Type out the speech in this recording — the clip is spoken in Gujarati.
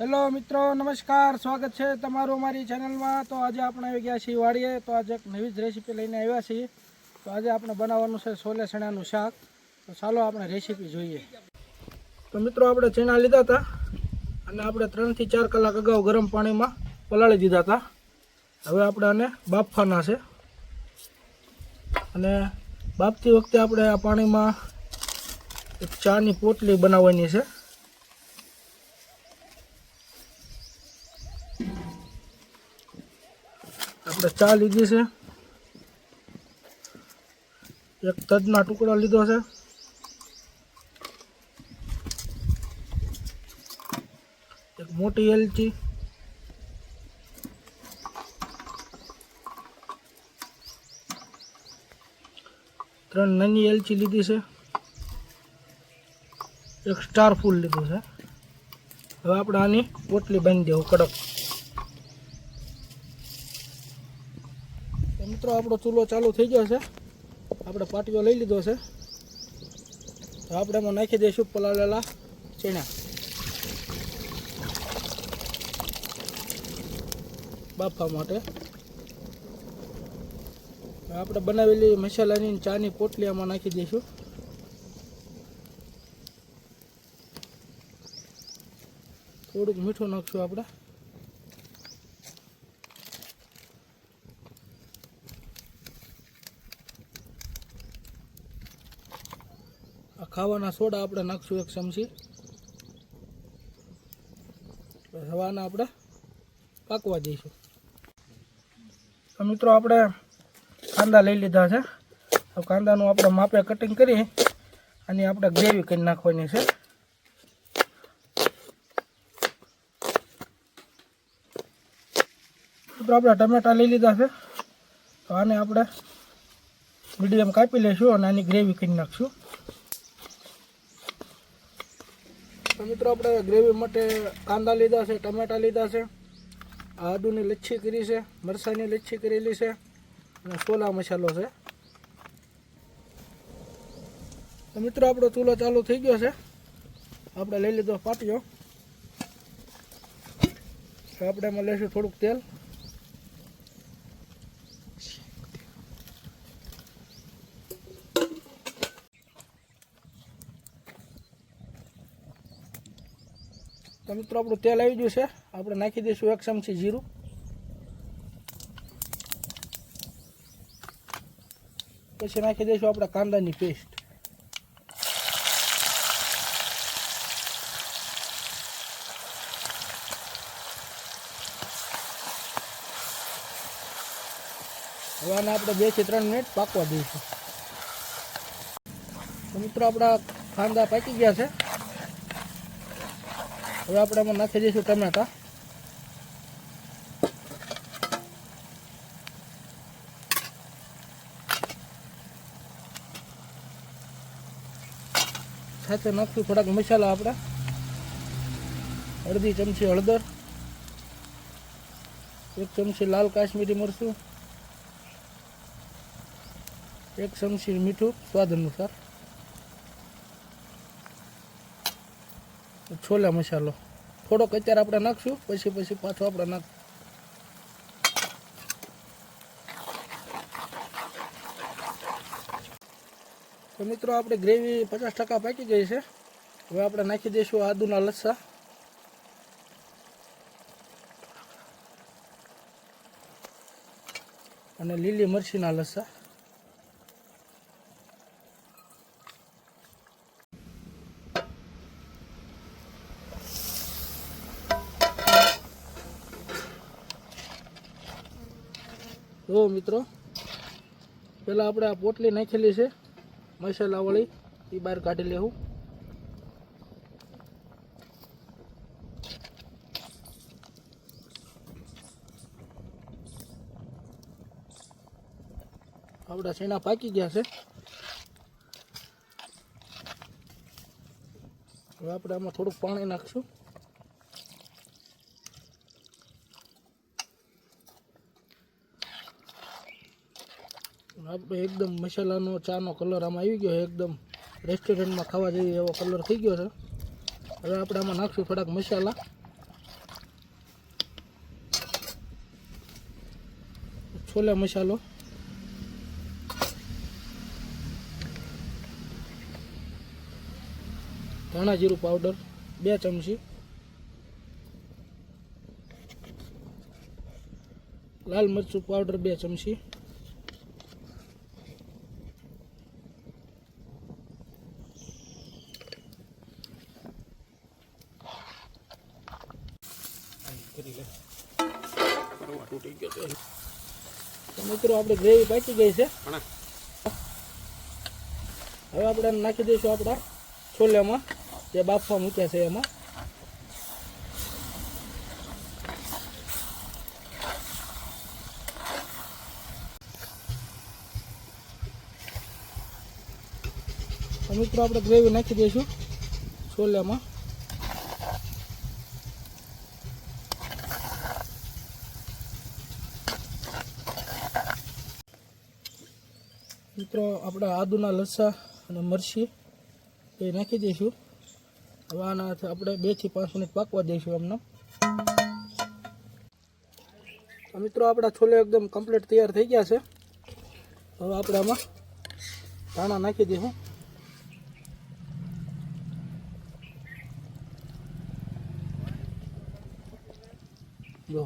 હેલો મિત્રો, નમસ્કાર. સ્વાગત છે તમારું અમારી ચેનલમાં. તો આજે આપણે આવી ગયા છીએ વાડીએ. તો આજે એક નવી જ રેસીપી લઈને આવ્યા છીએ. તો આજે આપણે બનાવવાનું છે સોલે ચણાનું શાક. તો ચાલો આપણે રેસીપી જોઈએ. તો મિત્રો, આપણે ચણા લીધા હતા અને આપણે ત્રણથી ચાર કલાક અગાઉ ગરમ પાણીમાં પલાળી દીધા હતા. હવે આપણે આને બાફવાના છે. અને બાફતી વખતે આપણે આ પાણીમાં એક ચાની પોટલી બનાવવાની છે. આપણે ચા લીધી છે. એક તજના ટુકડો લીધો છે. એક મોટી એલચી. ત્રણ નાની એલચી લીધી છે. એક સ્ટાર ફૂલ લીધું છે. હવે આપણે આની પોટલી બાંધી દેવું કડક. મિત્રો, આપણો ચૂલો ચાલુ થઈ ગયો છે. આપણે પાટીઓ લઈ લીધો છે. તો આપણે એમાં નાખી દઈશું પલાળેલા ચણા. બાફવા માટે. આપણે બનાવેલી મસાલાની ચાની પોટલી આમાં નાખી દઈશું. થોડુંક મીઠું નાખશું આપણે. ખાવાના સોડા આપણે નાખશું, એક ચમચી. હવાના આપણે પાકવા દઈશું તો મિત્રો આપણે કાંદા લઈ લીધા છે. કાંદાનું આપણે માપે કટિંગ કરી અને આપણે ગ્રેવી કરી નાખવાની છે. મિત્રો આપણે ટમેટા લઈ લીધા છે. તો આને આપણે મીડિયમ કાપી લઈશું અને આની ગ્રેવી કરી નાખશું. તો મિત્રો આપણે ગ્રેવી માટે કાંદા લીધા છે, ટમેટા લીધા છે, આદુની લચ્છી કરી છે મરસાની લચ્છી કરેલી છે અને સોલા મસાલો છે. મિત્રો આપણો ચૂલો ચાલુ થઈ ગયો છે. આપણે લઈ લીધો પાટિયો. આપણે એમાં લઈશું થોડુંક તેલ. તો મિત્રો, આપણું તેલ આવી ગયું છે. આપણે નાખી દઈશું એક ચમચી જીરું. પછી નાખી દઈશું આપણે કાંદાની પેસ્ટ. હવે આને આપણે બેથી ત્રણ મિનિટ પાકવા દઈશું. મિત્રો, આપણા કાંદા પાકી ગયા છે. હવે આપણે એમાં નાખી દઈશું ટમેટા. સાથે નાખશું થોડાક મસાલા આપણે. અડધી ચમચી હળદર, એક ચમચી લાલ કાશ્મીરી મરચું, એક ચમચી મીઠું, સ્વાદ અનુસાર. છોલા મસાલો. થોડોક અત્યારે આપણે નાખશું, પછી પછી પાછો આપણે નાખ તો મિત્રો, આપણે ગ્રેવી પચાસ ટકા પાકી ગઈ છે. હવે આપણે નાખી દઈશું આદુના લસ્સા અને લીલી મરચીના લસ્સા જો મિત્રો, પહેલાં આપણે આ પોટલી નાખેલી છે મસાલાવાળી એ બહાર કાઢી લેવું આપણા શેણા પાકી ગયા છે. હવે આપણે આમાં થોડુંક પાણી નાખશું. આપણે એકદમ મસાલાનો ચાનો કલર આમાં આવી ગયો એકદમ રેસ્ટોરન્ટમાં ખાવા જેવી એવો કલર થઈ ગયો છે. હવે આપણે આમાં નાખશું થોડાક મસાલા. છોલે મસાલો. ધાણા જીરું પાવડર બે ચમચી. લાલ મરચું પાવડર બે ચમચી. તો મિત્રો આપણે ગ્રેવી પાકી ગઈ છે. હવે આપણે નાખી દઈશું આપણા છોલેમાં જે બાફવા મૂક્યા છે એમાં. મિત્રો આપણે ગ્રેવી નાખી દઈશું છોલેમાં. મિત્રો, આપણે આદુના લસા અને મરચી એ નાખી દઈશું. હવે આનાથી આપણે બેથી પાંચ મિનિટ પાકવા દઈશું એમને મિત્રો, આપણા છોલે એકદમ કમ્પ્લીટ તૈયાર થઈ ગયા છે. હવે આપણે આમાં ધાણા નાખી દઈશું. જો.